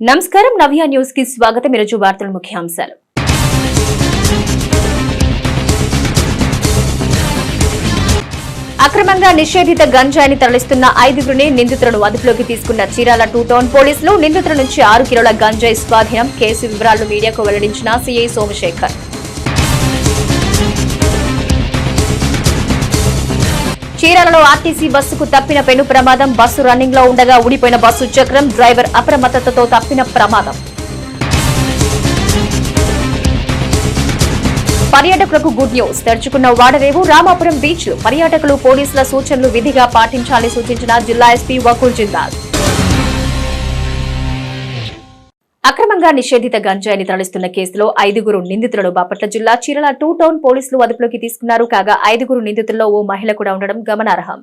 నమస్కారం. నవ్య న్యూస్కి స్వాగతం. ఈరోజు వార్తల ముఖ్యాంశాలు. అక్రమంగా నిషేధిత గంజాయిని తరలిస్తున్న ఐదుగురిని నిందితులను అదుపులోకి తీసుకున్న చీరాల టూ టౌన్ పోలీసులు నిందితుల నుంచి ఆరు కిలోల గంజాయి స్వాధీనం. కేసు వివరాలను మీడియాకు వెల్లడించిన సీఐ సోమశేఖర్. చీరాలలో ఆర్టీసీ బస్సుకు తప్పిన పెను ప్రమాదం బస్సు రన్నింగ్లో ఉండగా ఊడిపోయిన బస్సు చక్రం డ్రైవర్ అప్రమత్తతతో తప్పిన ప్రమాదం. పర్యాటకులకు గుడ్ న్యూస్. తెరుచుకున్న వాడరేవు రామాపురం బీచ్ పర్యాటకులు పోలీసుల సూచనలు విధిగా పాటించాలని సూచించిన జిల్లా ఎస్పీ వకుల్ జిందాల్. అక్రమంగా నిషేధిత గంజాయిని తరలిస్తున్న కేసులో ఐదుగురు నిందితులను బాపట్ల జిల్లా చీరల టూ టౌన్ పోలీసులు అదుపులోకి తీసుకున్నారు. కాగా ఐదుగురు నిందితుల్లో ఓ మహిళ కూడా ఉండడం గమనార్హం.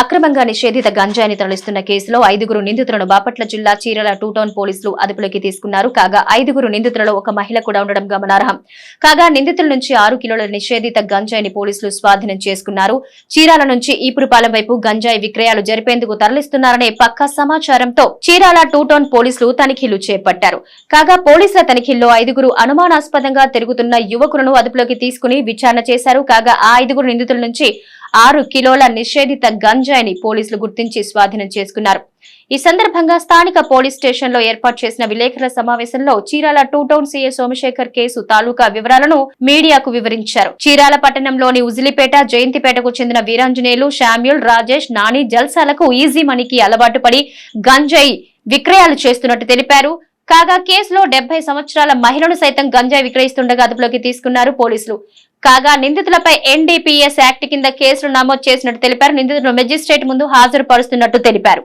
అక్రమంగా నిషేధిత గంజాయిని తరలిస్తున్న కేసులో ఐదుగురు నిందితులను బాపట్ల జిల్లా చీరల టూ టౌన్ పోలీసులు అదుపులోకి తీసుకున్నారు. కాగా ఐదుగురు నిందితులలో ఒక మహిళ కూడా ఉండడం గమనార్హం. కాగా నిందితుల నుంచి ఆరు కిలోల నిషేధిత గంజాయిని పోలీసులు స్వాధీనం చేసుకున్నారు. చీరాల నుంచి ఈపురుపాలెం వైపు గంజాయి విక్రయాలు జరిపేందుకు తరలిస్తున్నారనే పక్కా సమాచారంతో చీరాల టూ టౌన్ పోలీసులు తనిఖీలు చేపట్టారు. కాగా పోలీసుల తనిఖీల్లో ఐదుగురు అనుమానాస్పదంగా తిరుగుతున్న యువకులను అదుపులోకి తీసుకుని విచారణ చేశారు. కాగా ఆ ఐదుగురు నిందితుల నుంచి ఆరు కిలోల నిషేధిత గంజాయిని పోలీసులు గుర్తించి స్వాధీనం చేసుకున్నారు. ఈ సందర్భంగా స్థానిక పోలీస్ స్టేషన్లో ఏర్పాటు చేసిన విలేకరుల సమావేశంలో Chirala two town CA Somasekhar case తాలూకా వివరాలను మీడియాకు వివరించారు. చీరాల పట్టణంలోని ఉజిలిపేట జయంతిపేటకు చెందిన వీరాంజనేయులు శామ్యుల్ రాజేష్ నాని జల్సాలకు ఈజీ మనీకి అలవాటు పడి గంజాయి విక్రయాలు చేస్తున్నట్టు తెలిపారు. కాగా కేసులో డెబ్బై సంవత్సరాల మహిళను సైతం గంజాయి విక్రయిస్తుండగా అదుపులోకి తీసుకున్నారు పోలీసులు. కాగా నిందితులపై ఎన్డీపీఎస్ యాక్ట్ కింద కేసులు నమోదు చేసినట్టు తెలిపారు. నిందితులను మెజిస్ట్రేట్ ముందు హాజరుపరుస్తున్నట్టు తెలిపారు.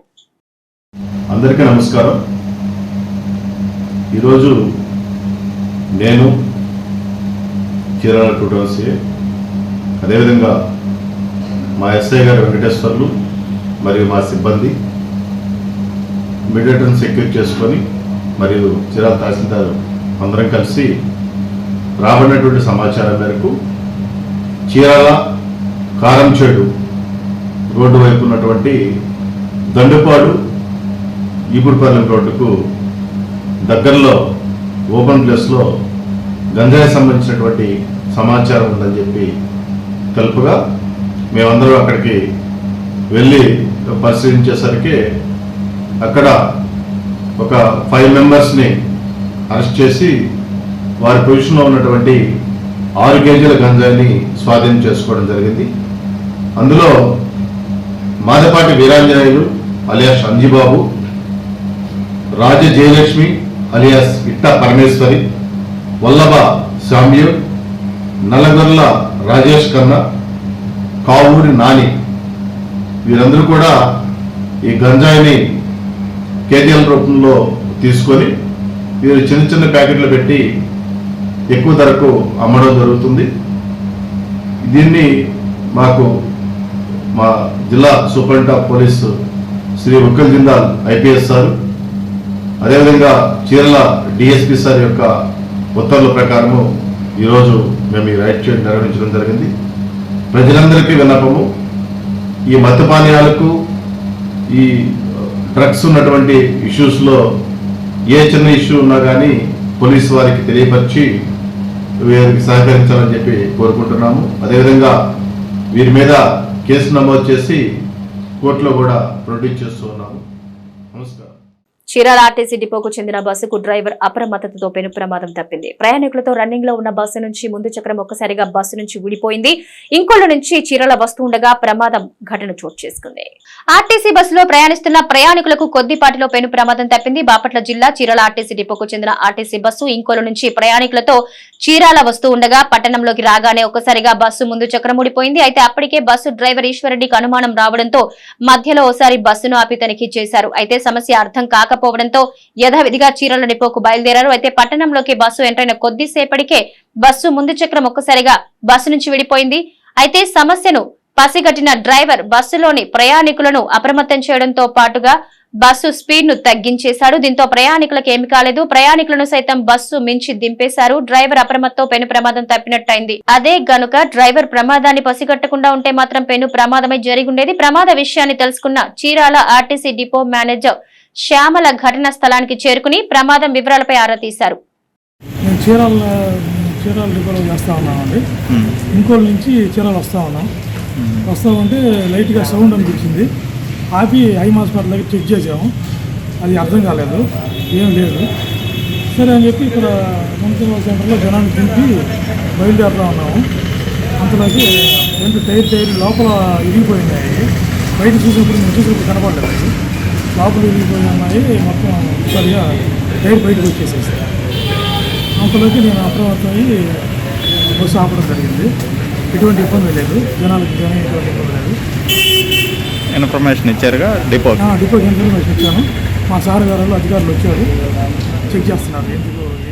అందరికీ నమస్కారం. ఈరోజు నేను చీరాల అదేవిధంగా మా ఎస్ఐ గారు వెంకటేశ్వర్లు మరియు మా సిబ్బంది మిడిటన్ సెక్యూర్ చేసుకొని మరియు చీరాల తహసీల్దార్ అందరం కలిసి రాబడినటువంటి సమాచారం మేరకు చీరాల కారంచేడు రోడ్డు వైపు ఉన్నటువంటి దండుపాడు ఈపుడుపాలెం రోడ్డుకు దగ్గరలో ఓపెన్ ప్లేస్లో గంజాయి సంబంధించినటువంటి సమాచారం ఉందని చెప్పి తెలుపుగా మేమందరం అక్కడికి వెళ్ళి పరిశీలించేసరికి అక్కడ ఒక ఫైవ్ మెంబర్స్ని అరెస్ట్ చేసి వారి పొజిషన్లో ఉన్నటువంటి ఆరు కేజీల గంజాయిని స్వాధీనం చేసుకోవడం జరిగింది. అందులో మాదపాటి వీరాంజనేయులు అలియాస్ అంజీబాబు రాజ జయలక్ష్మి అలియాస్ ఇట్ట పరమేశ్వరి వల్లభ శామ్యు నల్లగొర్ల రాజేష్ కన్నా కావూరి నాని వీరందరూ కూడా ఈ గంజాయిని కేజీల రూపంలో తీసుకొని వీరు చిన్న చిన్న ప్యాకెట్లు పెట్టి ఎక్కువ ధరకు అమ్మడం జరుగుతుంది. దీన్ని మాకు మా జిల్లా superintendent of police Shri Ukkal Jindal IPS sir అదేవిధంగా చీరల డిఎస్పి సార్ యొక్క ఉత్తర్వుల ప్రకారము ఈరోజు మేము ఈ రైట్ చేయడం నిర్వహించడం జరిగింది. ప్రజలందరికీ విన్నపము ఈ మద్యపానీయాలకు ఈ డ్రగ్స్ ఉన్నటువంటి ఇష్యూస్లో ఏ చిన్న ఇష్యూ ఉన్నా కానీ పోలీసు వారికి తెలియపరిచి వీరికి సహకరించాలని చెప్పి కోరుకుంటున్నాము. అదేవిధంగా వీరి మీద కేసు నమోదు చేసి కోర్టులో కూడా ప్రొడ్యూస్ చేస్తూ చీరాల ఆర్టీసీ డిపోకు చెందిన బస్సుకు డ్రైవర్ అప్రమత్తతతో పెను ప్రమాదం తప్పింది. ప్రయాణికులతో రన్నింగ్లో ఉన్న బస్సు నుంచి ముందు చక్రం ఒక్కసారిగా బస్సు నుంచి ఊడిపోయింది. ఇంకోళ్ళ నుంచి చీరాల వస్తుండగా ప్రమాదం ఘటన చోటు చేసుకుంది. ఆర్టీసీ బస్సులో ప్రయాణిస్తున్న ప్రయాణికులకు కొద్దిపాటిలో పెను ప్రమాదం తప్పింది. బాపట్ల జిల్లా చీరాల ఆర్టీసీ డిపోకు చెందిన ఆర్టీసీ బస్సు ఇంకోల నుంచి ప్రయాణికులతో చీరాల వస్తూ ఉండగా పట్టణంలోకి రాగానే ఒక్కసారిగా బస్సు ముందు చక్రం ఊడిపోయింది. అయితే అప్పటికే బస్సు డ్రైవర్ ఈశ్వరెడ్డికి అనుమానం రావడంతో మధ్యలో ఓసారి బస్సును ఆపి తనిఖీ చేశారు. అయితే సమస్య అర్థం కాకపోవడంతో యథావిధిగా చీరల డిపోకు బయలుదేరారు. అయితే పట్టణంలోకి బస్సు ఎంటైన కొద్దిసేపటికే బస్సు ముందు చక్రం ఒక్కసారిగా బస్సు నుంచి విడిపోయింది. అయితే సమస్యను పసిగట్టిన డ్రైవర్ బస్సులోని ప్రయాణికులను అప్రమత్తం చేయడంతో పాటుగా బస్సు స్పీడ్ను తగ్గించేశాడు. దీంతో ప్రయాణికులకు ఏమి కాలేదు. ప్రయాణికులను సైతం బస్సు మించి దింపేశారు. డ్రైవర్ అప్రమత్తో పెను ప్రమాదం తప్పినట్టయింది. అదే గనుక డ్రైవర్ ప్రమాదాన్ని పసిగట్టకుండా ఉంటే మాత్రం పెను ప్రమాదమై జరిగి ఉండేది. ప్రమాద విషయాన్ని తెలుసుకున్న Chirala RTC depot manager Shyamala ఘటనా స్థలానికి చేరుకుని ప్రమాదం వివరాలపై ఆరా తీశారు. చీరాల చీరాల డిపోలో చేస్తూ ఉన్నామండి. ఇంకోళ్ళ నుంచి చీరాలు వస్తూ ఉన్నాం. వస్తూ ఉంటే లైట్గా సౌండ్ అనిపించింది. ఆపి హై హాస్పిటల్ దగ్గర చెక్ చేసాము అది అర్థం కాలేదు. ఏం లేదు. సరే అని చెప్పి ఇక్కడ మున్సిపల్ సెంటర్లో జనాన్ని దింపి బయలుదేరుతూ ఉన్నాము. అంతలోకి రెండు టైర్ టైర్ లోపల ఇరిగిపోయినాయి బయట చూసినప్పుడు మేము చూసినప్పుడు కనపడలేదు. లోపల ఇరిగిపోయి ఉన్నాయి మొత్తం సరిగా టైర్ బయటకు వచ్చేసేసాయి అంతలోకి నేను అప్రమత్తమయ్యి బస్సు ఆపడం జరిగింది. ఎటువంటి ఇబ్బంది లేదు. జనాలకు జనం ఎటువంటి ఇబ్బంది లేదు. ఇన్ఫర్మేషన్ ఇచ్చారుగా? డిపో ఆ, డిపోకి ఇన్ఫర్మేషన్ ఇచ్చాను. మా సార్ గారు అధికారులు వచ్చారు. చెక్ చేస్తున్నారు. ఎందుకు ఏంటి.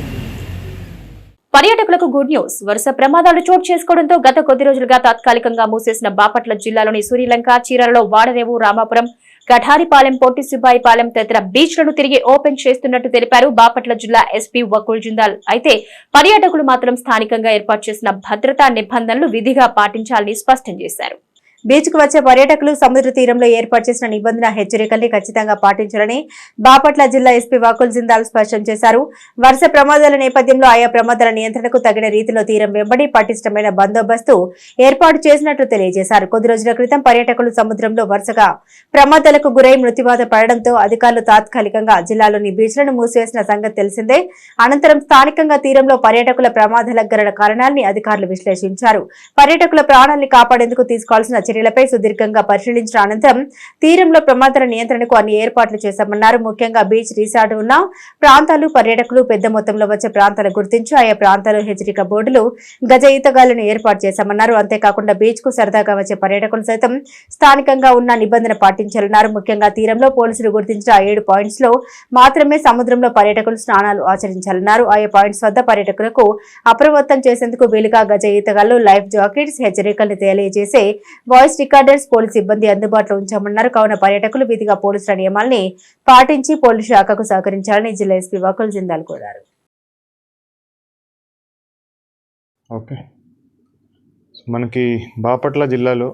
పర్యాటకులకు గుడ్ న్యూస్. వరుస ప్రమాదాలు చోటు చేసుకోవడంతో గత కొద్ది రోజులుగా తాత్కాలికంగా మూసేసిన బాపట్ల జిల్లాలోని సూర్యలంక చీరాలలో వాడరేవు రామాపురం కఠారిపాలెం పొట్టి సుబ్బాయిపాలెం తదితర బీచ్లను తిరిగి ఓపెన్ చేస్తున్నట్టు తెలిపారు బాపట్ల జిల్లా ఎస్పీ వకుల్ జిందాల్. అయితే పర్యాటకులు మాత్రం స్థానికంగా ఏర్పాటు చేసిన భద్రతా నిబంధనలు విధిగా పాటించాలని స్పష్టం చేశారు. బీచ్కు వచ్చే పర్యాటకులు సముద్ర తీరంలో ఏర్పాటు చేసిన నిబంధన హెచ్చరికల్ని ఖచ్చితంగా పాటించాలని బాపట్ల జిల్లా ఎస్పీ వాకుల్ జిందాల్ స్పష్టం చేశారు. వరుస ప్రమాదాల నేపథ్యంలో ఆయా ప్రమాదాల నియంత్రణకు తగిన రీతిలో తీరం వెంబడి పటిష్టమైన బందోబస్తు ఏర్పాటు చేసినట్లు తెలియజేశారు. కొద్ది రోజుల క్రితం పర్యాటకులు సముద్రంలో వరుసగా ప్రమాదాలకు గురై మృత్యువాత పడడంతో అధికారులు తాత్కాలికంగా జిల్లాలోని బీచ్లను మూసివేసిన సంగతి తెలిసిందే. అనంతరం స్థానికంగా తీరంలో పర్యాటకుల ప్రమాదాలకు గల కారణాన్ని అధికారులు విశ్లేషించారు. పర్యాటకుల ప్రాణాలను కాపాడేందుకు తీసుకోవాల్సిన చర్యలపై సుదీర్ఘంగా పరిశీలించిన అనంతరం తీరంలో ప్రమాదాల నియంత్రణకు అన్ని ఏర్పాట్లు చేశామన్నారు. ముఖ్యంగా బీచ్ రిసార్ట్ ఉన్న ప్రాంతాలు పర్యాటకులు పెద్ద మొత్తంలో వచ్చే ప్రాంతాలు గుర్తించి ఆయా ప్రాంతాలు హెచ్చరిక బోర్డులు గజ ఈతగాళ్ళను ఏర్పాటు చేశామన్నారు. అంతేకాకుండా బీచ్కు సరదాగా వచ్చే పర్యాటకులు సైతం స్థానికంగా ఉన్న నిబంధన పాటించాలన్నారు. ముఖ్యంగా తీరంలో పోలీసులు గుర్తించిన ఏడు పాయింట్స్లో మాత్రమే సముద్రంలో పర్యాటకులు స్నానాలు ఆచరించాలన్నారు. ఆయా పాయింట్స్ వద్ద పర్యాటకులకు అప్రమత్తం చేసేందుకు వీలుగా గజ ఈతగాళ్ళు లైఫ్ జాకెట్స్ హెచ్చరికల్ని తెలియజేసే వాయిస్ రికార్డర్స్ పోలీసు సిబ్బంది అందుబాటులో ఉంచామన్నారు. కావున పర్యాటకులు విధిగా పోలీసుల నియమాల్ని పాటించి పోలీసు శాఖకు సహకరించాలని జిల్లా ఎస్పీ వకుల్ జిందాల్ కోరారు. ఓకే. మనకి బాపట్ల జిల్లాలో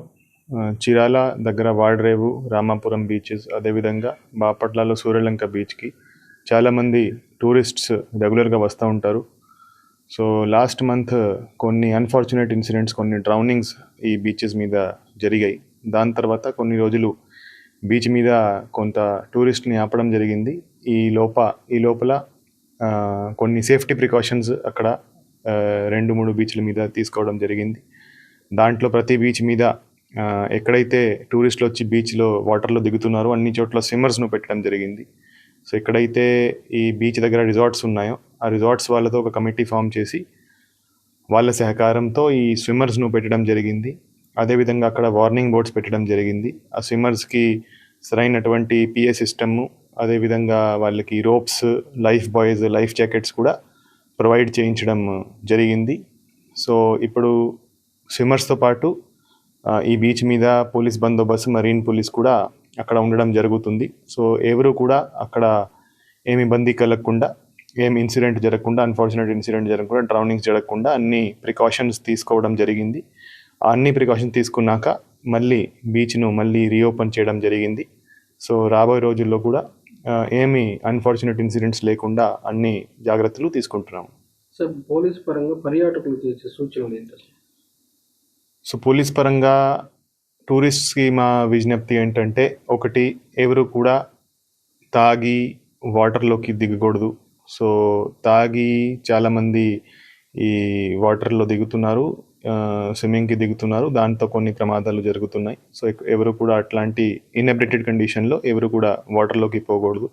చిరాల దగ్గర వాడ్రేవు రామాపురం బీచెస్ అదేవిధంగా బాపట్లలో సూర్యలంక బీచ్కి చాలామంది టూరిస్ట్స్ రెగ్యులర్గా వస్తూ ఉంటారు. సో లాస్ట్ మంత్ కొన్ని అన్ఫార్చునేట్ ఇన్సిడెంట్స్ కొన్ని డ్రౌనింగ్స్ ఈ బీచెస్ మీద జరిగాయి. దాని తర్వాత కొన్ని రోజులు బీచ్ మీద కొంత టూరిస్ట్ని ఆపడం జరిగింది. ఈ లోప ఈ లోపల కొన్ని సేఫ్టీ ప్రికాషన్స్ అక్కడ రెండు మూడు బీచ్ల మీద తీసుకోవడం జరిగింది. దాంట్లో ప్రతి బీచ్ మీద ఎక్కడైతే టూరిస్టులు వచ్చి బీచ్లో వాటర్లో దిగుతున్నారో అన్ని చోట్ల స్విమ్మర్స్ను పెట్టడం జరిగింది. సో ఎక్కడైతే ఈ బీచ్ దగ్గర రిసార్ట్స్ ఉన్నాయో ఆ రిసార్ట్స్ వాళ్ళతో ఒక కమిటీ ఫామ్ చేసి వాళ్ళ సహకారంతో ఈ స్విమ్మర్స్ను పెట్టడం జరిగింది. అదేవిధంగా అక్కడ వార్నింగ్ బోర్డ్స్ పెట్టడం జరిగింది. ఆ స్విమ్మర్స్కి సరైనటువంటి పిఏ సిస్టమ్ అదేవిధంగా వాళ్ళకి ropes life buoys life jackets కూడా ప్రొవైడ్ చేయించడం జరిగింది. సో ఇప్పుడు స్విమ్మర్స్తో పాటు ఈ బీచ్ మీద పోలీస్ బందోబస్తు మరీన్ పోలీస్ కూడా అక్కడ ఉండడం జరుగుతుంది. సో ఎవరు కూడా అక్కడ ఏమి ఇబ్బంది కలగకుండా ఏం ఇన్సిడెంట్ జరగకుండా అన్ఫార్చునేట్ ఇన్సిడెంట్ జరగకుండా డ్రౌనింగ్స్ జరగకుండా అన్ని ప్రికాషన్స్ తీసుకోవడం జరిగింది. అన్ని ప్రికాషన్స్ తీసుకున్నాక మళ్ళీ బీచ్ను మళ్ళీ రీఓపెన్ చేయడం జరిగింది. సో రాబోయే రోజుల్లో కూడా ఏమి అన్ఫార్చునేట్ ఇన్సిడెంట్స్ లేకుండా అన్ని జాగ్రత్తలు తీసుకుంటున్నాము. సార్ పోలీస్ పరంగా పర్యాటకులకు ఇచ్చే సూచనలు ఏంటి? అసలు? సో పోలీస్ పరంగా టూరిస్ట్స్కి మా విజ్ఞప్తి ఏంటంటే ఒకటి ఎవరు కూడా తాగి వాటర్లోకి దిగకూడదు. సో తాగి చాలామంది ఈ వాటర్లో దిగుతున్నారు. స్విమ్మింగ్కి దిగుతున్నారు. దాంతో కొన్ని ప్రమాదాలు జరుగుతున్నాయి. సో ఎవరు కూడా అట్లాంటి ఇన్ఎబిటెడ్ కండిషన్లో ఎవరు కూడా వాటర్లోకి పోకూడదు.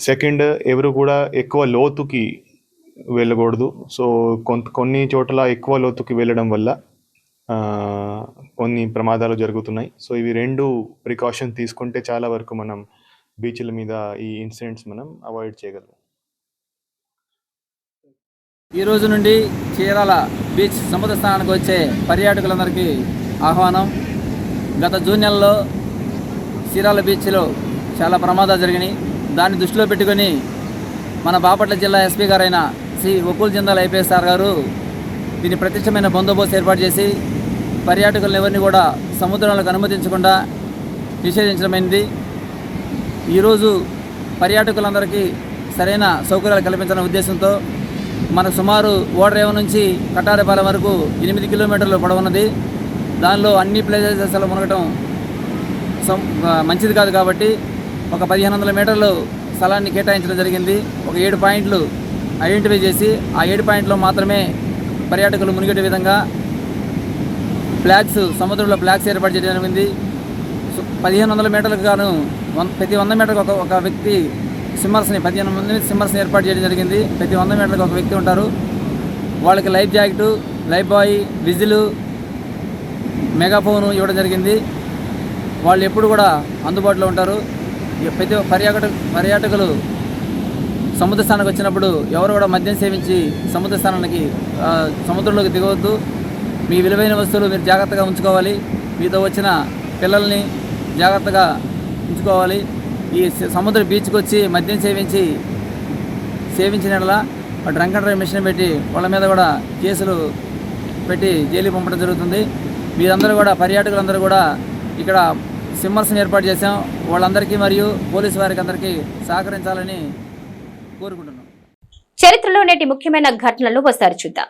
సెకండ్ ఎవరు కూడా ఎక్కువ లోతుకి వెళ్ళకూడదు. సో కొంత కొన్ని చోట్ల ఎక్కువ లోతుకి వెళ్ళడం వల్ల కొన్ని ప్రమాదాలు జరుగుతున్నాయి. సో ఇవి రెండు ప్రికాషన్ తీసుకుంటే చాలా వరకు మనం బీచ్ల మీద ఈ ఇన్సిడెంట్స్ మనం అవాయిడ్ చేయగలం. ఈ రోజు నుండి చీరాల బీచ్ సముద్ర స్నానానికి వచ్చే పర్యాటకులందరికీ ఆహ్వానం. గత జూన్ నెలలో చీరాల బీచ్లో చాలా ప్రమాదాలు జరిగినాయి. దాన్ని దృష్టిలో పెట్టుకొని మన బాపట్ల జిల్లా ఎస్పీ గారైన శ్రీ వకుల్ జిందాల్ ఐపీఎస్ సార్ గారు దీని ప్రత్యక్షమైన బందోబస్తు ఏర్పాటు చేసి పర్యాటకులను ఎవరిని కూడా సముద్రంలోకి అనుమతించకుండా నిషేధించడమైంది ఈరోజు పర్యాటకులందరికీ సరైన సౌకర్యాలు కల్పించాలనే ఉద్దేశంతో మనకు సుమారు ఓడరేవ నుంచి కటారేపాలెం వరకు ఎనిమిది కిలోమీటర్లు పొడవున్నది. దానిలో అన్ని ప్లేసెస్ మునగటం సం- మంచిది కాదు కాబట్టి ఒక పదిహేను వందల మీటర్లు స్థలాన్ని కేటాయించడం జరిగింది. ఒక ఏడు పాయింట్లు ఐడెంటిఫై చేసి ఆ ఏడు పాయింట్లో మాత్రమే పర్యాటకులు మునిగేట విధంగా ఫ్లాగ్స్ సముద్రంలో ఫ్లాగ్స్ ఏర్పాటు చేయడం జరిగింది. సు- పదిహేను వందల మీటర్లకు గాను ప్రతి వంద మీటర్లకు ఒక ఒక వ్యక్తి సిమ్మర్స్ని పదిహేను మంది సిమ్మర్స్ని ఏర్పాటు చేయడం జరిగింది. ప్రతి వంద మీటర్లకు ఒక వ్యక్తి ఉంటారు. వాళ్ళకి life jacket life buoy whistle megaphone ఇవ్వడం జరిగింది. వాళ్ళు ఎప్పుడు కూడా అందుబాటులో ఉంటారు. ప్రతి పర్యాటక పర్యాటకులు సముద్ర స్థానానికి వచ్చినప్పుడు ఎవరు కూడా మద్యం సేవించి సముద్ర స్థానానికి సముద్రంలోకి దిగవద్దు. మీ విలువైన వస్తువులు మీరు జాగ్రత్తగా ఉంచుకోవాలి. మీతో వచ్చిన పిల్లల్ని జాగ్రత్తగా ఉంచుకోవాలి. ఈ సముద్ర బీచ్కి వచ్చి మద్యం సేవించి సేవించిన డ్రంక్ అండ్ డ్రైవ్ మిషన్ పెట్టి వాళ్ళ మీద కూడా కేసులు పెట్టి జైలు పంపడం జరుగుతుంది. మీరందరూ కూడా పర్యాటకులందరూ కూడా ఇక్కడ సిమ్మర్స్ని ఏర్పాటు చేశాం. వాళ్ళందరికీ మరియు పోలీసు వారికి అందరికీ సహకరించాలని కోరుకుంటున్నాం. చరిత్రలో నేటి ముఖ్యమైన ఘటనలు ఒకసారి చూద్దాం.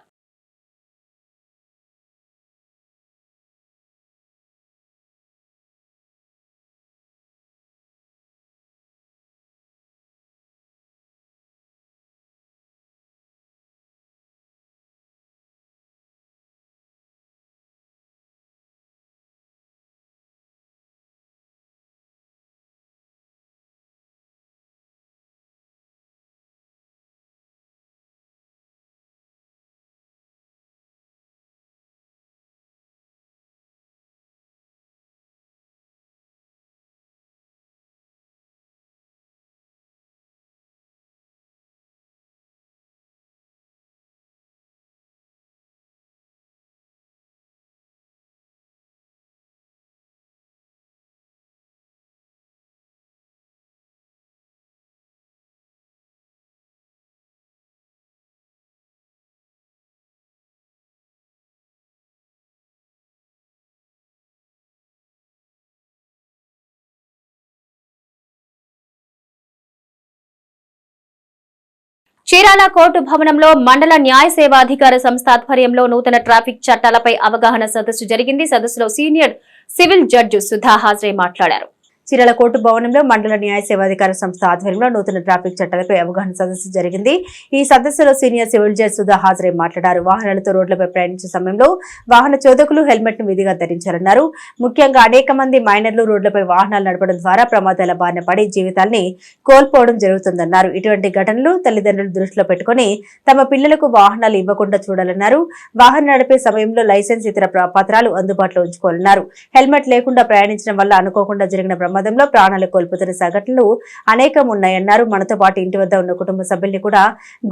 చీరాల కోర్టు భవనంలో మండల న్యాయ సేవాధికార సంస్థ ఆధ్వర్యంలో నూతన ట్రాఫిక్ చట్టాలపై అవగాహన సదస్సు జరిగింది. సదస్సులో senior civil judge Sudha Hazare మాట్లాడారు. చీరాల కోర్టు భవనంలో మండల న్యాయ సేవాధికార సంస్థ ఆధ్వర్యంలో నూతన ట్రాఫిక్ చట్టాలపై అవగాహన సదస్సు జరిగింది. ఈ సదస్సులో సీనియర్ సివిల్ జడ్జి సుధా హాజరై మాట్లాడారు. వాహనాలతో రోడ్లపై ప్రయాణించే సమయంలో వాహన చోదకులు హెల్మెట్ను విధిగా ధరించాలన్నారు ముఖ్యంగా అనేక మంది మైనర్లు రోడ్లపై వాహనాలు నడపడం ద్వారా ప్రమాదాల బారిన పడి జీవితాల్ని కోల్పోవడం జరుగుతుందన్నారు. ఇటువంటి ఘటనలు తల్లిదండ్రులు దృష్టిలో పెట్టుకుని తమ పిల్లలకు వాహనాలు ఇవ్వకుండా చూడాలన్నారు. వాహనం నడిపే సమయంలో లైసెన్స్ ఇతర పత్రాలు అందుబాటులో ఉంచుకోవాలన్నారు. హెల్మెట్ లేకుండా ప్రయాణించడం వల్ల అనుకోకుండా జరిగిన ప్రమాదంలో ప్రాణాలు కోల్పోతున్న సంఘటనలు అనేకం ఉన్నాయన్నారు మనతో పాటు ఇంటి వద్ద ఉన్న కుటుంబ సభ్యుల్ని కూడా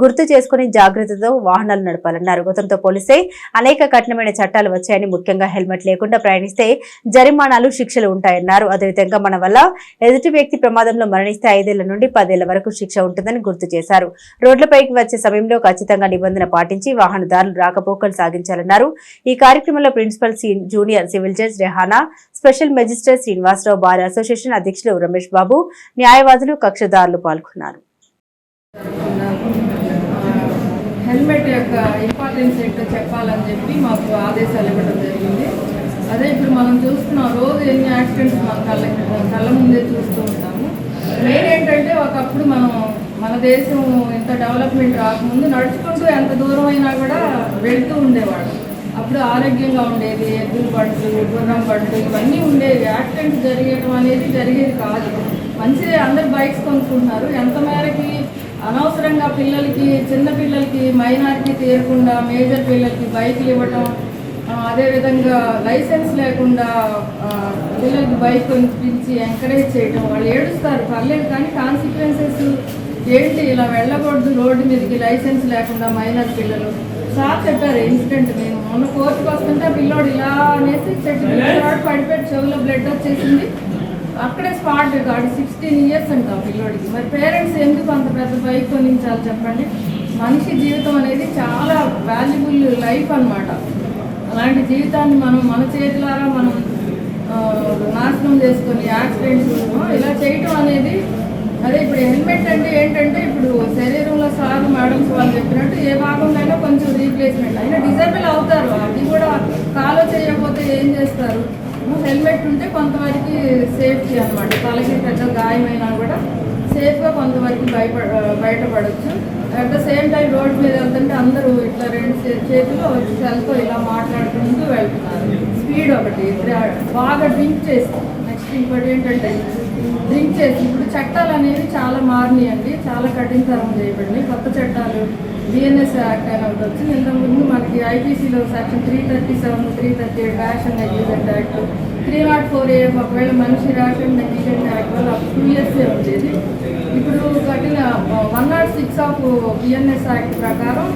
గుర్తు చేసుకుని జాగ్రత్తతో వాహనాలు నడపాలన్నారు. గతంతో పోలిస్తే అనేక కఠినమైన చట్టాలు వచ్చాయని ముఖ్యంగా హెల్మెట్ లేకుండా ప్రయాణిస్తే జరిమానాలు శిక్షలు ఉంటాయన్నారు. అదేవిధంగా మన వల్ల ఎదుటి వ్యక్తి ప్రమాదంలో మరణిస్తే ఐదేళ్ళ నుండి పదేళ్ళ వరకు శిక్ష ఉంటుందని గుర్తు చేశారు. రోడ్లపైకి వచ్చే సమయంలో ఖచ్చితంగా నిబంధన పాటించి వాహనదారులు రాకపోకలు సాగించాలన్నారు. ఈ కార్యక్రమంలో principal junior civil judge Rehana special magistrate Srinivasarao bar association అధ్యక్షులు రమేష్ బాబు న్యాయవాదులు కక్షదారులు పాల్గొన్నారు. హెల్మెట్ యొక్క ఇంపార్టెన్స్ ఏంటో చెప్పాలని చెప్పి మాకు ఆదేశాలు ఇవ్వడం జరిగింది. అదే ఇప్పుడు మనం చూస్తున్నాం రోజు ఎన్ని యాక్సిడెంట్స్ మన కళ్ళ కళ్ళ ముందే చూస్తూ ఉంటాము. మెయిన్ ఏంటంటే ఒకప్పుడు మనం మన దేశం ఇంత డెవలప్మెంట్ రాకముందు నడుచుకుంటూ ఎంత దూరం అయినా కూడా వెళ్తూ ఉండేవాడు అప్పుడు ఆరోగ్యంగా ఉండేది ఎద్దుల బండ్లు గుర్రం బండ్లు ఇవన్నీ ఉండేవి. యాక్సిడెంట్ జరిగేయడం అనేది జరిగేది కాదు. మంచిదే అందరు బైక్స్ కొనుక్కుంటున్నారు. ఎంత మేరకి అనవసరంగా పిల్లలకి చిన్న పిల్లలకి మైనార్కి తీరకుండా మేజర్ పిల్లలకి బైక్లు ఇవ్వటం అదేవిధంగా లైసెన్స్ లేకుండా పిల్లలకి బైక్ కొనిపించి ఎంకరేజ్ చేయటం వాళ్ళు ఏడుస్తారు. పర్లేదు కానీ కాన్సిక్వెన్సెస్ ఏంటి? ఇలా వెళ్ళకూడదు. రోడ్డు మీదకి లైసెన్స్ లేకుండా మైనర్ పిల్లలు సార్ చెప్పారు ఇన్సిడెంట్ నేను మొన్న కోర్టుకు వస్తుంటే పిల్లోడు ఇలా అనేసి చెట్టు పడిపోయి చెవులో బ్లడ్ వచ్చేసింది. అక్కడే స్పాట్ కాదు సిక్స్టీన్ ఇయర్స్ అంట పిల్లోడికి. మరి పేరెంట్స్ ఎందుకు అంత పెద్ద బైక్ కొనించాలి చెప్పండి? మనిషి జీవితం అనేది చాలా వాల్యుబుల్ లైఫ్ అన్నమాట. అలాంటి జీవితాన్ని మనం మన చేతులారా మనం నాశనం చేసుకొని యాక్సిడెంట్స్ ఇలా చేయటం అనేది అదే ఇప్పుడు హెల్మెట్ అంటే ఏంటంటే ఇప్పుడు శరీరంలో సార్ మేడమ్స్ వాళ్ళు చెప్పినట్టు ఏ భాగంలో కొంచెం రీప్లేస్మెంట్ అయినా డిజేబుల్ అవుతారు. అది కూడా కాలో చేయకపోతే ఏం చేస్తారు? హెల్మెట్ ఉంటే కొంతవరకు సేఫ్టీ అనమాట తలకి పెద్ద గాయమైనా కూడా సేఫ్గా కొంతవరకు భయపడ బయటపడవచ్చు at the same time road మీద వెళ్తుంటే అందరూ ఇట్లా రెండు చేతిలో సెల్తో ఇలా మాట్లాడుకుంటూ వెళ్తున్నారు. స్పీడ్ ఒకటి. బాగా డ్రింక్ చేసి నెక్స్ట్ ఇంకోటి ఏంటంటే డ్రింక్ చేసి ఇప్పుడు చట్టాలు అనేవి చాలా మారినాయండి. చాలా కఠినతరం చేయబడినాయి. కొత్త చట్టాలు బిఎన్ఎస్ యాక్ట్ అని ఒకటి ఇంత ఇంతకుముందు మనకి ఐపీసీలో section three thirty seven three thirty eight rash negligent act three not four A ఒకవేళ మనిషి ర్యాషన్ నెగ్లిజెంట్ యాక్ట్ వల్ల టూ ఇయర్సే ఉండేది. ఇప్పుడు కఠిన one nought six of BNS act ప్రకారం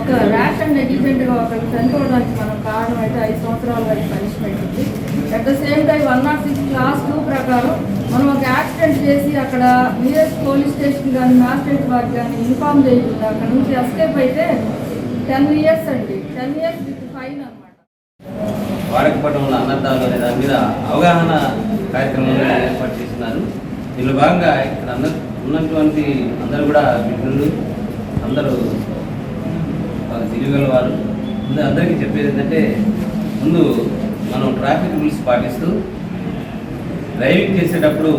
ఒక ర్యాషన్ నెగ్లిజెంట్గా ఒకరికి చనిపోవడానికి మనం కారణం అయితే ఐదు సంవత్సరాల వరకు పనిష్మెంట్ ఉంది. At the same time one nought six clause two ప్రకారం మనం ఒక యాక్సిడెంట్ చేసి అక్కడ నియరెస్ట్ పోలీస్ స్టేషన్ కానీ మ్యాజిస్ట్రేట్ వారికి కానీ ఇన్ఫామ్ చేయకుండా అక్కడ నుంచి ఎస్కేప్ అయితే టెన్ ఇయర్స్ అండి. టెన్ ఇయర్స్ విత్ ఫైన్ అనమాట వాడకపోవడం వల్ల అనే దాని మీద అవగాహన కార్యక్రమం ఏర్పాటు చేస్తున్నారు. దీనిలో భాగంగా ఇక్కడ అందరు ఉన్నటువంటి అందరూ కూడా మిత్రులు అందరూ తెలియగల వారు ముందు అందరికీ చెప్పేది ఏంటంటే ముందు మనం ట్రాఫిక్ రూల్స్ పాటిస్తూ డ్రైవింగ్ చేసేటప్పుడు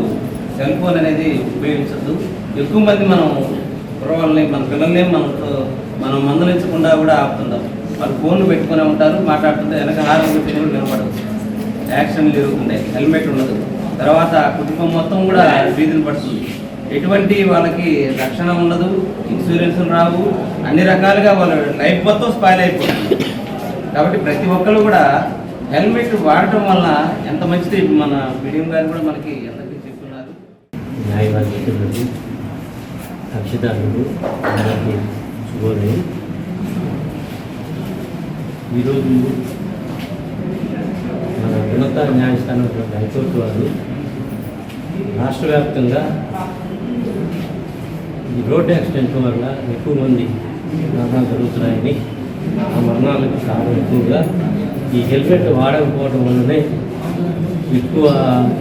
సెల్ ఫోన్ అనేది ఉపయోగించద్దు. ఎక్కువ మంది మనం కుర్రవాళ్ళని మన పిల్లల్ని మనతో మనం మందలించకుండా కూడా ఆపుతుందాం వాళ్ళు ఫోన్లు పెట్టుకునే ఉంటారు మాట్లాడుతుంటే వెనక హారం పెట్టిన కూడా వినపడదు యాక్సిడెంట్లు జరుగుతున్నాయి హెల్మెట్ ఉండదు. తర్వాత కుటుంబం మొత్తం కూడా వీధిని పడుతుంది. ఎటువంటి వాళ్ళకి రక్షణ ఉండదు ఇన్సూరెన్స్ రావు అన్ని రకాలుగా వాళ్ళ లైఫ్ మొత్తం స్పాయిల్ అయిపోతుంది. కాబట్టి ప్రతి ఒక్కరు కూడా హెల్మెట్ వాడటం వల్ల ఎంత మంచిది? మన మీడియం గారు కూడా మనకి ఎంతమంది చెప్తున్నారు? న్యాయవాదులకు కక్షిదారులకు అందరికీ శుభోదయం ఈరోజు మన ఉన్నత న్యాయస్థానం హైకోర్టు వారు రాష్ట్ర వ్యాప్తంగా ఈ రోడ్ యాక్సిడెంట్ వల్ల ఎక్కువ మంది మరణాలు జరుగుతున్నాయని ఆ మరణాలకు కారణం ఎక్కువగా ఈ హెల్మెట్ వాడకపోవడం వల్లనే ఎక్కువ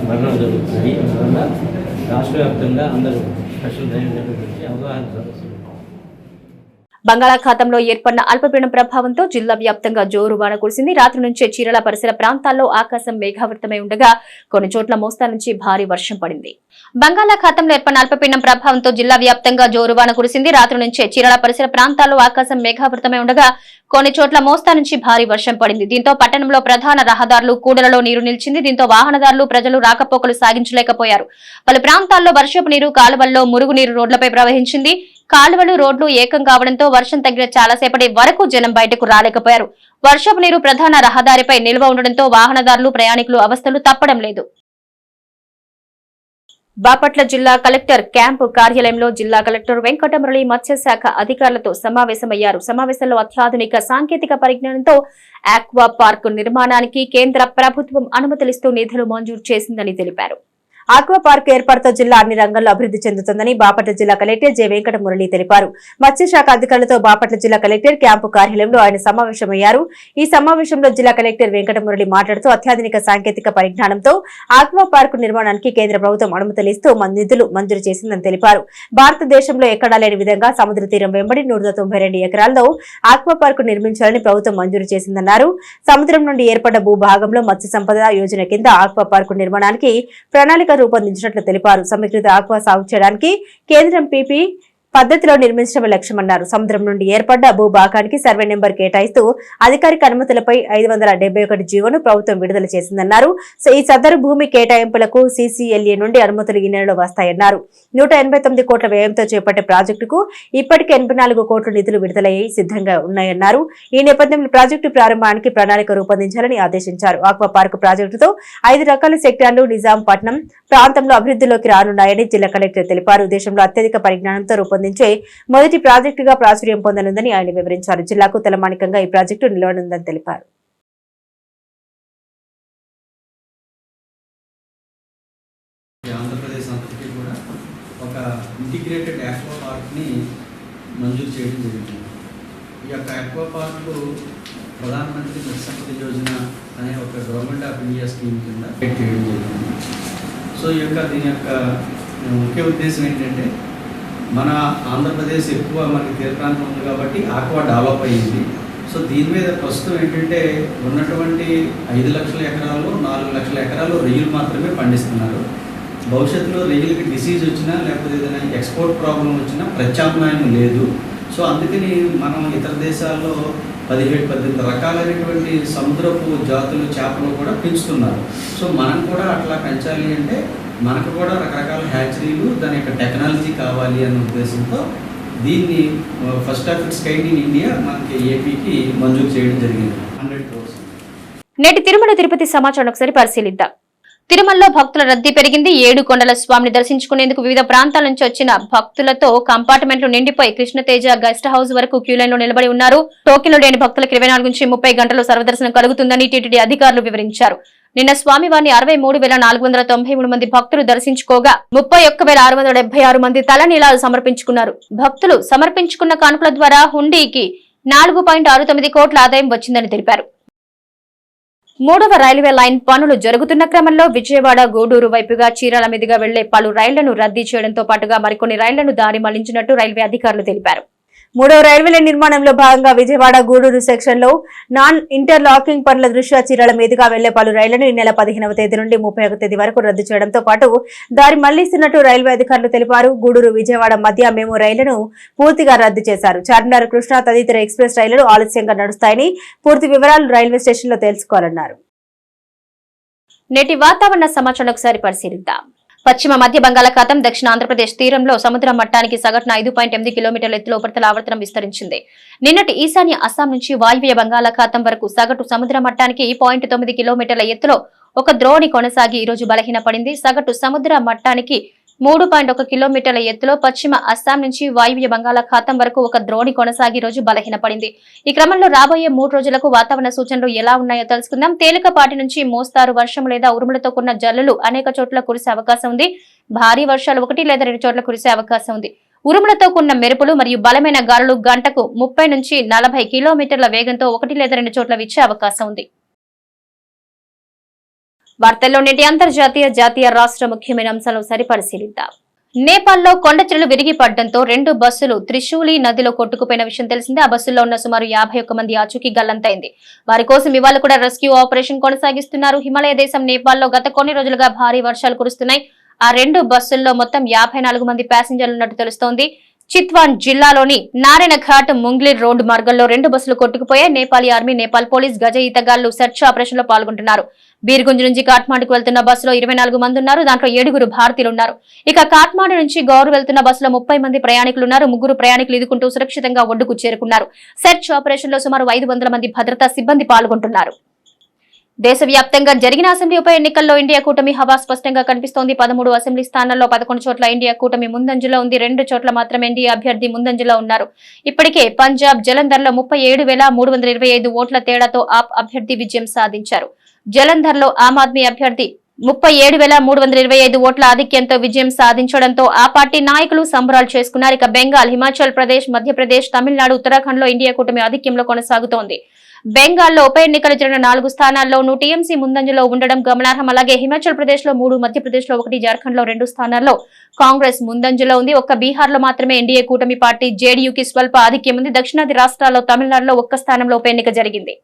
మరణాలు జరుగుతున్నాయి. అందువల్ల రాష్ట్ర వ్యాప్తంగా అందరూ స్పెషల్ డ్రైవ్ నిర్వహించి అవగాహన సదస్సులు బంగాళాఖాతంలో ఏర్పడిన అల్పపీడన ప్రభావంతో జిల్లా వ్యాప్తంగా జోరు వాన కురిసింది. రాత్రి నుంచే చీరల పరిసర ప్రాంతాల్లో ఆకాశం మేఘావృతమై ఉండగా కొన్ని చోట్ల మోస్తా నుంచి భారీ వర్షం పడింది. బంగాళాఖాతంలో ఏర్పడిన అల్పపీడనం ప్రభావంతో జిల్లా వ్యాప్తంగా జోరు వాన కురిసింది. రాత్రి నుంచే చీరల పరిసర ప్రాంతాల్లో ఆకాశం మేఘావృతమై ఉండగా కొన్ని చోట్ల మోస్తా నుంచి భారీ వర్షం పడింది. దీంతో పట్టణంలో ప్రధాన రహదారులు కూడలలో నీరు నిలిచింది. దీంతో వాహనదారులు ప్రజలు రాకపోకలు సాగించలేకపోయారు. పలు ప్రాంతాల్లో వర్షపు నీరు కాలువల్లో మురుగునీరు రోడ్లపై ప్రవహించింది. కాలువలు రోడ్లు ఏకం కావడంతో వర్షం తగ్గిన చాలాసేపటి వరకు జనం బయటకు రాలేకపోయారు. వర్షపు నీరు ప్రధాన రహదారిపై నిల్వ ఉండడంతో వాహనదారులు ప్రయాణికులు అవస్థలు తప్పడం లేదు. బాపట్ల జిల్లా కలెక్టర్ క్యాంపు కార్యాలయంలో జిల్లా కలెక్టర్ వెంకటమురళి మత్స్యశాఖ అధికారులతో సమావేశమయ్యారు. సమావేశంలో అత్యాధునిక సాంకేతిక పరిజ్ఞానంతో ఆక్వా పార్క్ నిర్మాణానికి కేంద్ర ప్రభుత్వం అనుమతులిస్తూ నిధులు మంజూరు చేసిందని తెలిపారు. ఆక్వా పార్క్ ఏర్పాటుతో జిల్లా అన్ని రంగాల్లో అభివృద్ధి చెందుతుందని బాపట్ల జిల్లా కలెక్టర్ జె వెంకట మురళి తెలిపారు. మత్స్యశాఖ అధికారులతో బాపట్ల జిల్లా కలెక్టర్ క్యాంపు కార్యాలయంలో ఆయన సమావేశమయ్యారు. ఈ సమావేశంలో జిల్లా కలెక్టర్ వెంకట మురళి మాట్లాడుతూ అత్యాధునిక సాంకేతిక పరిజ్ఞానంతో ఆక్వా పార్క్ నిర్మాణానికి కేంద్ర ప్రభుత్వం అనుమతులు ఇస్తూ మన నిధులు మంజూరు చేసిందని తెలిపారు. భారతదేశంలో ఎక్కడా లేని విధంగా సముద్ర తీరం వెంబడి నూట తొంభై రెండు ఎకరాల్లో ఆక్వా పార్క్ నిర్మించాలని ప్రభుత్వం మంజూరు చేసిందన్నారు. సముద్రం నుండి ఏర్పడ్డ భూభాగంలో మత్స్య సంపద యోజన కింద ఆక్వా పార్కు నిర్మాణానికి ప్రణాళిక రూపొందించినట్లు తెలిపారు. సమీకృత ఆక్వా సాగు చేయడానికి కేంద్రం పీపీ పద్ధతిలో నిర్మించడమే లక్ష్యమన్నారు. సముద్రం నుండి ఏర్పడ్డ భూభాగానికి సర్వే నెంబర్ కేటాయిస్తూ అధికారిక అనుమతులపై ఐదు వందల డెబ్బై ఒకటి జీవోను ప్రభుత్వం విడుదల చేసిందన్నారు. సో ఈ సదరు భూమి కేటాయింపులకు సీసీఎల్ఏ నుండి అనుమతులు ఈ నెలలో వస్తాయన్నారు. నూట ఎనభై తొమ్మిది కోట్ల వ్యయంతో చేపట్టే ప్రాజెక్టుకు ఇప్పటికే ఎనభై నాలుగు కోట్ల నిధులు విడుదలయ్యి సిద్ధంగా ఉన్నాయన్నారు. ఈ నేపథ్యంలో ప్రాజెక్టు ప్రారంభానికి ప్రణాళిక రూపొందించాలని ఆదేశించారు. ఆక్వా పార్క్ ప్రాజెక్టుతో ఐదు రకాల సెక్టార్లు నిజాంపట్నం ప్రాంతంలో అభివృద్ధిలోకి రానున్నాయని జిల్లా కలెక్టర్ తెలిపారు. దేశంలో అత్యధిక పరిజ్ఞానంతో సంబంధించే మొదటి ప్రాజెక్టుగా ప్రాచుర్యం పొందనుందని ఆయన వివరించారు. జిల్లాకు తలమానికంగా ఈ ప్రాజెక్టు నిలవనుందని తెలిపారు. ఆంధ్రప్రదేశ్ అంతటికీ కూడా ఒక ఇంటిగ్రేటెడ్ యాక్వా పార్క్ని మంజూరు చేయడం జరిగింది. ఈ యొక్క ఎక్వా పార్క్ ప్రధానమంత్రి మత్స్య యోజన అనే ఒక గవర్నమెంట్ ఆఫ్ ఇండియా స్కీమ్ కింద చేయడం జరిగింది. సో ఈ యొక్క దీని యొక్క ముఖ్య ఉద్దేశం ఏంటంటే మన ఆంధ్రప్రదేశ్ ఎక్కువ మనకి తీరప్రాంతం ఉంది కాబట్టి ఆక్వా డెవలప్ అయ్యింది సో దీని మీద ప్రస్తుతం ఏంటంటే ఉన్నటువంటి ఐదు లక్షల ఎకరాలు నాలుగు లక్షల ఎకరాలు రొయ్యలు మాత్రమే పండిస్తున్నారు. భవిష్యత్తులో రొయ్యలకి డిసీజ్ వచ్చినా లేకపోతే ఏదైనా ఎక్స్పోర్ట్ ప్రాబ్లం వచ్చినా ప్రత్యామ్నాయం లేదు. సో అందుకని మనం ఇతర దేశాల్లో పదిహేడు పద్దెనిమిది రకాలైనటువంటి సముద్రపు జాతులు చేపలు కూడా పెంచుతున్నారు. సో మనం కూడా అట్లా పెంచాలి అంటే మనకు కూడా రకరకాల హ్యాచరీలు దాని యొక్క టెక్నాలజీ కావాలి అన్న ఉద్దేశంతో దీన్ని first of its kind in India మనకి ఏపీకి మంజూరు చేయడం జరిగింది. హండ్రెడ్ క్రోర్స్ నేటి తిరుమల తిరుపతి సమాచారం ఒకసారి పరిశీలిద్దాం. తిరుమలలో భక్తుల రద్దీ పెరిగింది. ఏడు కొండల స్వామిని దర్శించుకునేందుకు వివిధ ప్రాంతాల నుంచి వచ్చిన భక్తులతో కంపార్ట్మెంట్లు నిండిపోయి కృష్ణతేజ గెస్ట్ హౌస్ వరకు క్యూ లైన్లో నిలబడి ఉన్నారు. టోకెన్లు లేని భక్తులకు ఇరవై నాలుగు నుంచి ముప్పై గంటలు సర్వదర్శనం కలుగుతుందని టీటీడీ అధికారులు వివరించారు. నిన్న స్వామివారిని అరవై మూడు వేల నాలుగు వందల తొంభై మూడు మంది భక్తులు దర్శించుకోగా ముప్పై ఒక్క వేల ఆరు వందల డెబ్బై ఆరు మంది తలనీలాలు సమర్పించుకున్నారు. భక్తులు సమర్పించుకున్న కానుకల ద్వారా హుండీకి నాలుగు పాయింట్ ఆరు తొమ్మిది కోట్ల ఆదాయం వచ్చిందని తెలిపారు. మూడవ రైల్వే లైన్ పనులు జరుగుతున్న క్రమంలో విజయవాడ గూడూరు వైపుగా చీరాల మీదుగా వెళ్ళే పలు రైళ్ళను రద్దీ చేయడంతో పాటుగా మరికొన్ని రైళ్ళను దారి మళ్ళించినట్టు రైల్వే అధికారులు తెలిపారు. మూడవ రైల్వే నిర్మాణంలో భాగంగా విజయవాడ గూడూరు సెక్షన్లో నాన్ ఇంటర్ లాకింగ్ పనుల దృష్ట్యా చీరాల మీదుగా వెళ్ళే పలు రైళ్ళను ఈ నెల పదిహేనవ తేదీ నుండి ముప్పై ఒక తేదీ వరకు రద్దు చేయడంతో పాటు దారి మళ్ళిస్తున్నట్టు రైల్వే అధికారులు తెలిపారు. గూడూరు విజయవాడ మధ్య మేము రైళ్ళను పూర్తిగా రద్దు చేశారు. చార్మినార్ కృష్ణ తదితర ఎక్స్ప్రెస్ రైళ్ళు ఆలస్యంగా నడుస్తాయని పూర్తి వివరాలు రైల్వే స్టేషన్ తెలుసుకోవాలన్నారు. నేటి వాతావరణ సమాచారం ఒకసారి పరిశీలిద్దాం. పశ్చిమ మధ్య బంగాళాఖాతం దక్షిణ ఆంధ్రప్రదేశ్ తీరంలో సముద్ర మట్టానికి సగటున ఐదు పాయింట్ ఎనిమిది కిలోమీటర్ల ఎత్తులో ఉపరితల ఆవర్తనం విస్తరించింది. నిన్నటి ఈశాన్య అస్సాం నుంచి వాయువ్య బంగాళాఖాతం వరకు సగటు సముద్ర మట్టానికి పాయింట్ తొమ్మిది కిలోమీటర్ల ఎత్తులో ఒక ద్రోణి కొనసాగి ఈ రోజు బలహీనపడింది. సగటు సముద్ర మట్టానికి మూడు పాయింట్ ఒక కిలోమీటర్ల ఎత్తులో పశ్చిమ అస్సాం నుంచి వాయువ్య బంగాళాఖాతం వరకు ఒక ద్రోణి కొనసాగి రోజు బలహీనపడింది. ఈ క్రమంలో రాబోయే మూడు రోజులకు వాతావరణ సూచనలు ఎలా ఉన్నాయో తెలుసుకుందాం. తేలికపాటి నుంచి మోస్తారు వర్షం లేదా ఉరుములతో కూడిన జల్లులు అనేక చోట్ల కురిసే అవకాశం ఉంది. భారీ వర్షాలు ఒకటి లేదా రెండు చోట్ల కురిసే అవకాశం ఉంది. ఉరుములతో కూడిన మెరుపులు మరియు బలమైన గాలులు గంటకు ముప్పై నుంచి నలభై కిలోమీటర్ల వేగంతో ఒకటి లేదా రెండు చోట్ల విచ్చే అవకాశం ఉంది. వార్తల్లో నేటి అంతర్జాతీయ జాతీయ రాష్ట్ర ముఖ్యమైన అంశాలను సరిపరిశీలిద్దాం. నేపాల్లో కొండచెలు విరిగి పడడంతో రెండు బస్సులు త్రిశూలి నదిలో కొట్టుకుపోయిన విషయం తెలిసిందే. ఆ బస్సుల్లో ఉన్న సుమారు యాభై ఒక్క మంది ఆచూకీ గల్లంతైంది. వారి కోసం ఇవాళ కూడా రెస్క్యూ ఆపరేషన్ కొనసాగిస్తున్నారు. హిమాలయ దేశం నేపాల్లో గత కొన్ని రోజులుగా భారీ వర్షాలు కురుస్తున్నాయి. ఆ రెండు బస్సుల్లో మొత్తం యాభై నాలుగు మంది ప్యాసింజర్లు ఉన్నట్టు తెలుస్తోంది. చిత్వాన్ జిల్లాలోని నారాయణఘాట్ ముంగ్లీర్ రోడ్డు మార్గంలో రెండు బస్సులు కొట్టుకుపోయాయి. నేపాలీ ఆర్మీ నేపాల్ పోలీస్ గజ ఈతగాళ్ళు సెర్చ్ ఆపరేషన్లో పాల్గొంటున్నారు. బీర్గుంజ్ నుంచి కాట్మాండుకు వెళ్తున్న బస్సులో ఇరవై నాలుగు మంది ఉన్నారు. దాంట్లో ఏడుగురు భారతీయులు ఉన్నారు. ఇక కాట్మాండు నుంచి గౌరు వెళ్తున్న బస్సులో ముప్పై మంది ప్రయాణికులు ఉన్నారు. ముగ్గురు ప్రయాణికులు ఇదుకుంటూ సురక్షితంగా ఒడ్డుకు చేరుకున్నారు. సెర్చ్ ఆపరేషన్లో సుమారు ఐదు వందల మంది భద్రతా సిబ్బంది పాల్గొంటున్నారు. దేశవ్యాప్తంగా జరిగిన అసెంబ్లీ ఉప ఎన్నికల్లో ఇండియా కూటమి హవా స్పష్టంగా కనిపిస్తోంది. పదమూడు అసెంబ్లీ స్థానాల్లో పదకొండు చోట్ల ఇండియా కూటమి ముందంజలో ఉంది. రెండు చోట్ల మాత్రమే ఎన్డీఏ అభ్యర్థి ముందంజలో ఉన్నారు. ఇప్పటికే పంజాబ్ జలంధర్లో ముప్పై ఏడు వేల మూడు వందల ఇరవై ఐదు ఓట్ల తేడాతో ఆప్ అభ్యర్థి విజయం సాధించారు. జలంధర్లో ఆమ్ ఆద్మీ అభ్యర్థి ముప్పై ఏడు వేల మూడు వందల ఇరవై ఐదు ఓట్ల ఆధిక్యంతో విజయం సాధించడంతో ఆ పార్టీ నాయకులు సంబరాలు చేసుకున్నారు. ఇక బెంగాల్ హిమాచల్ ప్రదేశ్ మధ్యప్రదేశ్ తమిళనాడు ఉత్తరాఖండ్లో ఇండియా కూటమి ఆధిక్యంలో కొనసాగుతోంది. బెంగాల్లో ఉప ఎన్నికలు జరిగిన నాలుగు స్థానాల్లోనూ టీఎంసీ ముందంజలో ఉండడం గమనార్హం. అలాగే హిమాచల్ ప్రదేశ్లో మూడు మధ్యప్రదేశ్లో ఒకటి జార్ఖండ్లో రెండు స్థానాల్లో కాంగ్రెస్ ముందంజలో ఉంది. ఒక్క బీహార్లో మాత్రమే ఎన్డీఏ కూటమి పార్టీ జేడీయూకి స్వల్ప ఆధిక్యం ఉంది. దక్షిణాది రాష్ట్రాల్లో తమిళనాడులో ఒక్క స్థానంలో ఉప ఎన్నిక జరిగింది.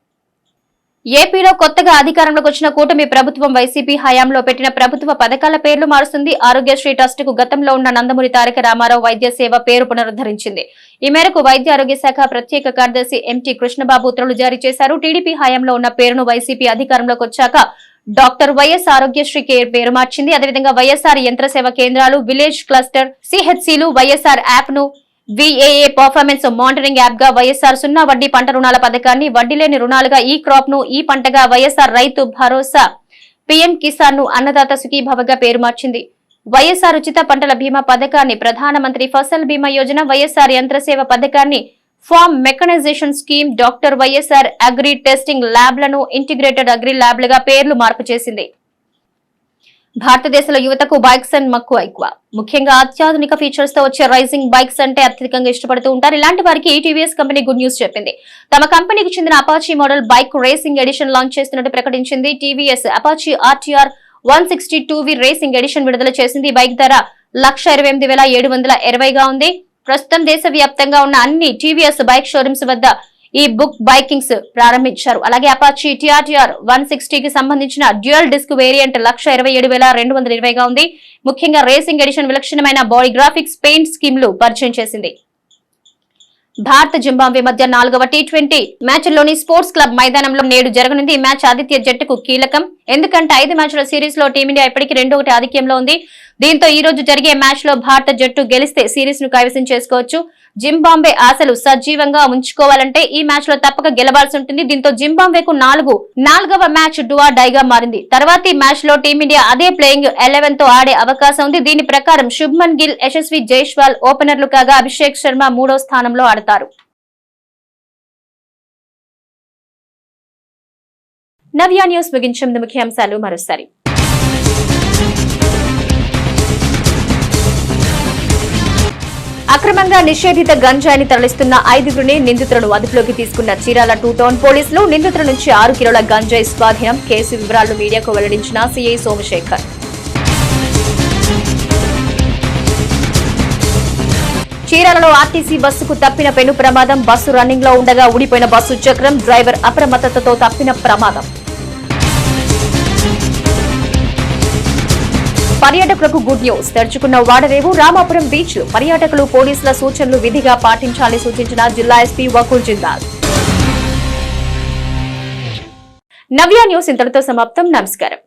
ఏపీలో కొత్తగా అధికారంలోకి వచ్చిన కూటమి ప్రభుత్వం వైసీపీ హయాంలో పెట్టిన ప్రభుత్వ పథకాల పేర్లు మారుస్తుంది. ఆరోగ్యశ్రీ ట్రస్ట్కు గతంలో ఉన్న నందమూరి తారక రామారావు వైద్య సేవ పేరు పునరుద్ధరించింది. ఈ మేరకు వైద్య ఆరోగ్య శాఖ ప్రత్యేక కార్యదర్శి ఎంటీ కృష్ణబాబు ఉత్తర్వులు జారీ చేశారు. టీడీపీ హయాంలో ఉన్న పేరును వైసీపీ అధికారంలోకి వచ్చాక డాక్టర్ వైఎస్ ఆరోగ్యశ్రీ కేర్ పేరు మార్చింది. అదేవిధంగా వైఎస్ఆర్ యంత్ర సేవ కేంద్రాలు విలేజ్ క్లస్టర్ సిహెచ్సిలు వైఎస్ఆర్ యాప్ను విఏఏ పర్ఫార్మెన్స్ మానిటరింగ్ యాప్గా వైఎస్ఆర్ సున్నా వడ్డీ పంట రుణాల పథకాన్ని వడ్డీ లేని రుణాలుగా ఈ క్రాప్ను ఈ పంటగా వైఎస్ఆర్ రైతు భరోసా. పీఎం కిసాన్ను అన్నదాత సుఖీభవగా పేరు మార్చింది. వైఎస్ఆర్ ఉచిత పంటల బీమా పథకాన్ని ప్రధానమంత్రి ఫసల్ బీమా యోజన వైఎస్ఆర్ యంత్రసేవ పథకాన్ని farm mechanisation scheme doctor YSR agri testing ల్యాబ్లను integrated agri ల్యాబ్లుగా పేర్లు మార్పు చేసింది. భారతదేశంలో యువతకు బైక్స్ అండ్ మక్కువ ఎక్కువ. ముఖ్యంగా అత్యాధునిక ఫీచర్స్తో వచ్చే రైజింగ్ బైక్స్ అంటే అత్యధికంగా ఇష్టపడుతూ ఉంటారు. ఇలాంటి వారికి టీవీఎస్ కంపెనీ గుడ్ న్యూస్ చెప్పింది. తమ కంపెనీకి చెందిన Apache model bike racing edition launch చేస్తున్నట్టు ప్రకటించింది TVS Apache RTR one sixty two V racing edition విడుదల చేసింది. బైక్ ధర లక్ష ఇరవై ఎనిమిది వేల ఏడు వందల ఇరవైగా ఉంది. ప్రస్తుతం దేశవ్యాప్తంగా ఉన్న అన్ని టీవీఎస్ బైక్ షోరూమ్స్ వద్ద ఈ బుక్ బైకింగ్స్ ప్రారంభించారు. అలాగే అపాచీ టిఆర్టీఆర్ వన్ సిక్స్టీకి సంబంధించిన డ్యూయల్ డిస్క్ వేరియంట్ లక్ష ఇరవై ఏడు వేల రెండు వందల ఇరవైగా ఉంది. ముఖ్యంగా రేసింగ్ ఎడిషన్ విలక్షణమైన బాడీ గ్రాఫిక్స్ పెయింట్ స్కీమ్లు పరిచయం చేసింది. భారత్ జింబాబ్వే మధ్య నాలుగవ టీ ట్వంటీ మ్యాచ్లోని స్పోర్ట్స్ క్లబ్ మైదానంలో నేడు జరగనుంది ఈ మ్యాచ్ ఆదిత్య జట్టుకు కీలకం. ఎందుకంటే ఐదు మ్యాచ్ల సిరీస్లో టీమిండియా ఇప్పటికీ రెండో ఒకటి ఆధిక్యంలో ఉంది. దీంతో ఈ రోజు జరిగే మ్యాచ్లో భారత జట్టు గెలిస్తే సిరీస్ను కైవసం చేసుకోవచ్చు. జింబాంబే ఆశలు సజీవంగా ఉంచుకోవాలంటే ఈ మ్యాచ్లో తప్పక గెలవాల్సి ఉంటుంది. దీంతో జింబాంబేకు నాలుగు నాలుగవ మ్యాచ్ డువా డైగా మారింది. తర్వాతి మ్యాచ్లో టీమిండియా అదే ప్లేయింగ్ ఎలెవెన్తో ఆడే అవకాశం ఉంది. దీని ప్రకారం శుభ్మన్ గిల్ యశస్వి జైష్వాల్ ఓపెనర్లు కాగా అభిషేక్ శర్మ మూడో స్థానంలో ఆడతారు. నవ్యా న్యూస్ ముగించే ముందు ముఖ్యాంశాలు మరోసారి. అక్రమంగా నిషేధిత గంజాయిని తరలిస్తున్న ఐదుగురిని నిందితులను అదుపులోకి తీసుకున్న చీరాల టూ టౌన్ పోలీసులు నిందితుల నుంచి ఆరు కిలోల గంజాయి స్వాధీనం కేసు వివరాలు మీడియాకు వెల్లడించిన సీఐ సోమశేఖర్. చీరాలలో ఆర్టీసీ బస్సుకు తప్పిన పెను ప్రమాదం బస్సు రన్నింగ్లో ఉండగా ఊడిపోయిన బస్సు చక్రం డ్రైవర్ అప్రమత్తతతో తప్పిన ప్రమాదం. పర్యాటకులకు గుడ్ న్యూస్ తెరుచుకున్న వాడరేవు రామాపురం బీచ్. పర్యాటకులు పోలీసుల సూచనలు విధిగా పాటించాలని సూచించిన జిల్లా ఎస్పీ వకుల్ జిందాల్. నవ్య న్యూస్ ఇంతటితో సమాప్తం. నమస్కారం.